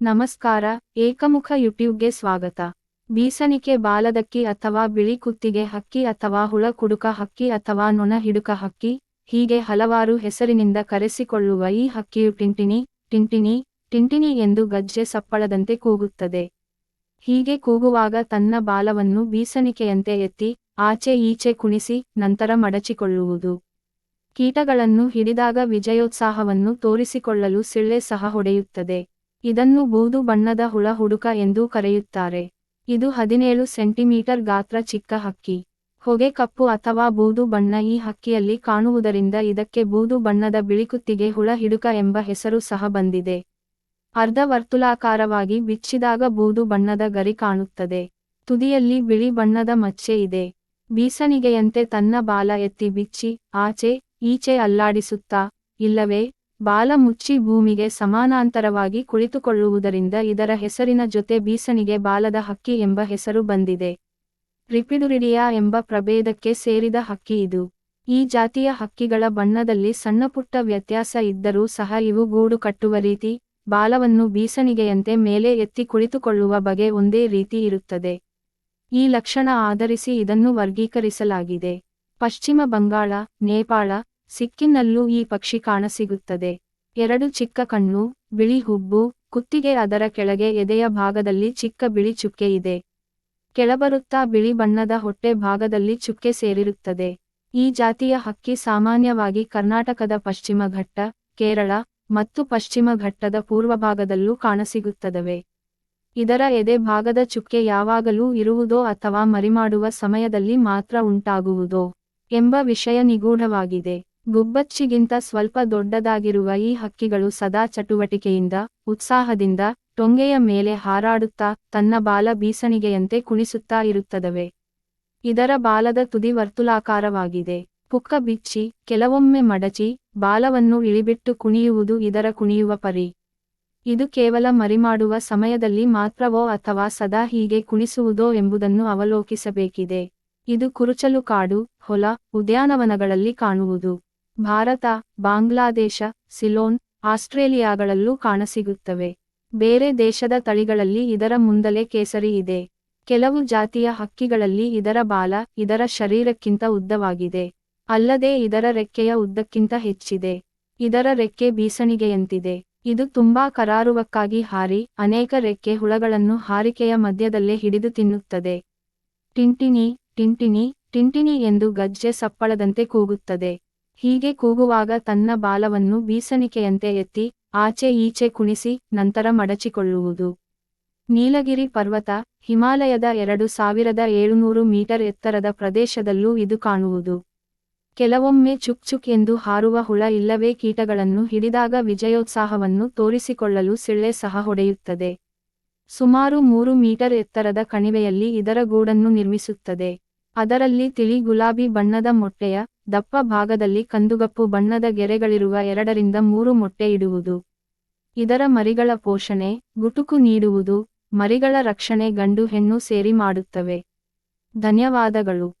ನಮಸ್ಕಾರ, ಏಕಮುಖ ಯೂಟ್ಯೂಬ್ಗೆ ಸ್ವಾಗತ. ಬೀಸಣಿಕೆ ಬಾಲದಕ್ಕಿ ಅಥವಾ ಬಿಳಿ ಕುತ್ತಿಗೆ ಹಕ್ಕಿ ಅಥವಾ ಹುಳ ಕುಡುಕ ಹಕ್ಕಿ ಅಥವಾ ನೊಣ ಹಿಡುಕ ಹಕ್ಕಿ, ಹೀಗೆ ಹಲವಾರು ಹೆಸರಿನಿಂದ ಕರೆಸಿಕೊಳ್ಳುವ ಈ ಹಕ್ಕಿಯು ಟಿಂಟಿನಿ ಟಿಂಟಿನಿ ಟಿಂಟಿನಿ ಎಂದು ಗಜ್ಜೆ ಸಪ್ಪಳದಂತೆ ಕೂಗುತ್ತದೆ. ಹೀಗೆ ಕೂಗುವಾಗ ತನ್ನ ಬಾಲವನ್ನು ಬೀಸಣಿಕೆಯಂತೆ ಎತ್ತಿ, ಆಚೆ ಈಚೆ ಕುಣಿಸಿ, ನಂತರ ಮಡಚಿಕೊಳ್ಳುವುದು. ಕೀಟಗಳನ್ನು ಹಿಡಿದಾಗ ವಿಜಯೋತ್ಸಾಹವನ್ನು ತೋರಿಸಿಕೊಳ್ಳಲು ಸಿಳ್ಳೆ ಸಹ ಹೊಡೆಯುತ್ತದೆ. ಇದನ್ನು ಬೂದು ಬಣ್ಣದ ಹುಳ ಹುಡುಕ ಎಂದೂ ಕರೆಯುತ್ತಾರೆ. ಇದು ಹದಿನೇಳು ಸೆಂಟಿಮೀಟರ್ ಗಾತ್ರ ಚಿಕ್ಕ ಹಕ್ಕಿ. ಹೊಗೆ ಕಪ್ಪು ಅಥವಾ ಬೂದು ಬಣ್ಣ ಈ ಹಕ್ಕಿಯಲ್ಲಿ ಕಾಣುವುದರಿಂದ ಇದಕ್ಕೆ ಬೂದು ಬಣ್ಣದ ಬಿಳಿಕುತ್ತಿಗೆ ಹುಳ ಹಿಡುಕ ಎಂಬ ಹೆಸರು ಸಹ ಬಂದಿದೆ. ಅರ್ಧ ವರ್ತುಲಾಕಾರವಾಗಿ ಬಿಚ್ಚಿದಾಗ ಬೂದು ಬಣ್ಣದ ಗರಿ ಕಾಣುತ್ತದೆ. ತುದಿಯಲ್ಲಿ ಬಿಳಿ ಬಣ್ಣದ ಮಚ್ಚೆ ಇದೆ. ಬೀಸಣಿಗೆಯಂತೆ ತನ್ನ ಬಾಲ ಎತ್ತಿ ಬಿಚ್ಚಿ, ಆಚೆ, ಈಚೆ ಅಲ್ಲಾಡಿಸುತ್ತಾ, ಇಲ್ಲವೇ? ಬಾಲ ಮುಚ್ಚಿ ಭೂಮಿಗೆ ಸಮಾನಾಂತರವಾಗಿ ಕುಳಿತುಕೊಳ್ಳುವುದರಿಂದ ಇದರ ಹೆಸರಿನ ಜೊತೆ ಬೀಸಣಿಗೆ ಬಾಲದ ಹಕ್ಕಿ ಎಂಬ ಹೆಸರು ಬಂದಿದೆ. ರಿಪಿಡುರಿಡಿಯಾ ಎಂಬ ಪ್ರಭೇದಕ್ಕೆ ಸೇರಿದ ಹಕ್ಕಿ ಇದು. ಈ ಜಾತಿಯ ಹಕ್ಕಿಗಳ ಬಣ್ಣದಲ್ಲಿ ಸಣ್ಣಪುಟ್ಟ ವ್ಯತ್ಯಾಸ ಇದ್ದರೂ ಸಹ ಇವು ಗೂಡು ಕಟ್ಟುವ ರೀತಿ, ಬಾಲವನ್ನು ಬೀಸಣಿಗೆಯಂತೆ ಮೇಲೆ ಎತ್ತಿ ಕುಳಿತುಕೊಳ್ಳುವ ಬಗೆ ಒಂದೇ ರೀತಿ ಇರುತ್ತದೆ. ಈ ಲಕ್ಷಣ ಆಧರಿಸಿ ಇದನ್ನು ವರ್ಗೀಕರಿಸಲಾಗಿದೆ. ಪಶ್ಚಿಮ ಬಂಗಾಳ, ನೇಪಾಳ ಸಿಕ್ಕಿನ್ನಲ್ಲೂ ಈ ಪಕ್ಷಿ ಕಾಣಸಿಗುತ್ತದೆ ಎರಡು ಚಿಕ್ಕ ಕಣ್ಣು, ಬಿಳಿ ಹುಬ್ಬು, ಕುತ್ತಿಗೆ ಅದರ ಕೆಳಗೆ ಎದೆಯ ಭಾಗದಲ್ಲಿ ಚಿಕ್ಕ ಬಿಳಿ ಚುಕ್ಕೆ ಇದೆ. ಕೆಳಬರುತ್ತಾ ಬಿಳಿ ಬಣ್ಣದ ಹೊಟ್ಟೆ ಭಾಗದಲ್ಲಿ ಚುಕ್ಕೆ ಸೇರಿರುತ್ತದೆ. ಈ ಜಾತಿಯ ಹಕ್ಕಿ ಸಾಮಾನ್ಯವಾಗಿ ಕರ್ನಾಟಕದ ಪಶ್ಚಿಮ ಘಟ್ಟ, ಕೇರಳ ಮತ್ತು ಪಶ್ಚಿಮ ಘಟ್ಟದ ಪೂರ್ವಭಾಗದಲ್ಲೂ ಕಾಣಸಿಗುತ್ತದವೆ ಇದರ ಎದೆ ಭಾಗದ ಚುಕ್ಕೆ ಯಾವಾಗಲೂ ಇರುವುದೋ ಅಥವಾ ಮರಿಮಾಡುವ ಸಮಯದಲ್ಲಿ ಮಾತ್ರ ಉಂಟಾಗುವುದೋ ಎಂಬ ವಿಷಯ ನಿಗೂಢವಾಗಿದೆ. ಗುಬ್ಬಚ್ಚಿಗಿಂತ ಸ್ವಲ್ಪ ದೊಡ್ಡದಾಗಿರುವ ಈ ಹಕ್ಕಿಗಳು ಸದಾ ಚಟುವಟಿಕೆಯಿಂದ, ಉತ್ಸಾಹದಿಂದ, ಟೊಂಗೆಯ ಮೇಲೆ ಹಾರಾಡುತ್ತಾ, ತನ್ನ ಬಾಲ ಬೀಸಣಿಗೆಯಂತೆ ಕುಣಿಸುತ್ತಾ ಇರುತ್ತದವೆ. ಇದರ ಬಾಲದ ತುದಿ ವರ್ತುಲಾಕಾರವಾಗಿದೆ. ಪುಕ್ಕ ಬಿಚ್ಚಿ, ಕೆಲವೊಮ್ಮೆ ಮಡಚಿ, ಬಾಲವನ್ನು ಇಳಿಬಿಟ್ಟು ಕುಣಿಯುವುದು ಇದರ ಕುಣಿಯುವ ಪರಿ. ಇದು ಕೇವಲ ಮರಿಮಾಡುವ ಸಮಯದಲ್ಲಿ ಮಾತ್ರವೋ ಅಥವಾ ಸದಾ ಹೀಗೆ ಕುಣಿಸುವುದೋ ಎಂಬುದನ್ನು ಅವಲೋಕಿಸಬೇಕಿದೆ. ಇದು ಕುರುಚಲು ಕಾಡು, ಹೊಲ, ಉದ್ಯಾನವನಗಳಲ್ಲಿ ಕಾಣುವುದು. ಭಾರತ, ಬಾಂಗ್ಲಾದೇಶ, ಸಿಲೋನ್, ಆಸ್ಟ್ರೇಲಿಯಾಗಳಲ್ಲೂ ಕಾಣಸಿಗುತ್ತವೆ. ಬೇರೆ ದೇಶದ ತಳಿಗಳಲ್ಲಿ ಇದರ ಮುಂದಲೇ ಕೇಸರಿ ಇದೆ. ಕೆಲವು ಜಾತಿಯ ಹಕ್ಕಿಗಳಲ್ಲಿ ಇದರ ಬಾಲ, ಇದರ ಶರೀರಕ್ಕಿಂತ ಉದ್ದವಾಗಿದೆ. ಅಲ್ಲದೆ ಇದರ ರೆಕ್ಕೆಯ ಉದ್ದಕ್ಕಿಂತ ಹೆಚ್ಚಿದೆ. ಇದರ ರೆಕ್ಕೆ ಬೀಸಣಿಗೆಯಂತಿದೆ. ಇದು ತುಂಬಾ ಕರಾರುವಕ್ಕಾಗಿ ಹಾರಿ, ಅನೇಕ ರೆಕ್ಕೆ ಹುಳಗಳನ್ನು ಹಾರಿಕೆಯ ಮಧ್ಯದಲ್ಲೇ ಹಿಡಿದು ತಿನ್ನುತ್ತದೆ. ಟಿಂಟಿನಿ ಟಿಂಟಿನಿ ಟಿಂಟಿನಿ ಎಂದು ಗಜ್ಜೆ ಸಪ್ಪಳದಂತೆ ಕೂಗುತ್ತದೆ. ಹೀಗೆ ಕೂಗುವಾಗ ತನ್ನ ಬಾಲವನ್ನು ಬೀಸಣಿಕೆಯಂತೆ ಎತ್ತಿ, ಆಚೆ ಈಚೆ ಕುಣಿಸಿ, ನಂತರ ಮಡಚಿಕೊಳ್ಳುವುದು. ನೀಲಗಿರಿ ಪರ್ವತ, ಹಿಮಾಲಯದ ಎರಡು ಸಾವಿರದ ಏಳುನೂರು ಮೀಟರ್ ಎತ್ತರದ ಪ್ರದೇಶದಲ್ಲೂ ಇದು ಕಾಣುವುದು. ಕೆಲವೊಮ್ಮೆ ಚುಕ್ ಚುಕ್ ಎಂದು ಹಾರುವ ಹುಳ ಇಲ್ಲವೇ ಕೀಟಗಳನ್ನು ಹಿಡಿದಾಗ ವಿಜಯೋತ್ಸಾಹವನ್ನು ತೋರಿಸಿಕೊಳ್ಳಲು ಸಿಳ್ಳೆ ಸಹ ಹೊಡೆಯುತ್ತದೆ. ಸುಮಾರು ಮೂರು ಮೀಟರ್ ಎತ್ತರದ ಕಣಿವೆಯಲ್ಲಿ ಇದರ ಗೂಡನ್ನು ನಿರ್ಮಿಸುತ್ತದೆ. ಅದರಲ್ಲಿ ತಿಳಿ ಗುಲಾಬಿ ಬಣ್ಣದ ಮೊಟ್ಟೆಯ ದಪ್ಪ ಭಾಗದಲ್ಲಿ ಕಂದುಗಪ್ಪು ಬಣ್ಣದ ಗೆರೆಗಳಿರುವ ಎರಡರಿಂದ ಮೂರು ಮೊಟ್ಟೆ ಇಡುವುದು. ಇದರ ಮರಿಗಳ ಪೋಷಣೆ, ಗುಟುಕು ನೀಡುವುದು, ಮರಿಗಳ ರಕ್ಷಣೆ ಗಂಡು ಹೆಣ್ಣು ಸೇರಿ ಮಾಡುತ್ತವೆ. ಧನ್ಯವಾದಗಳು.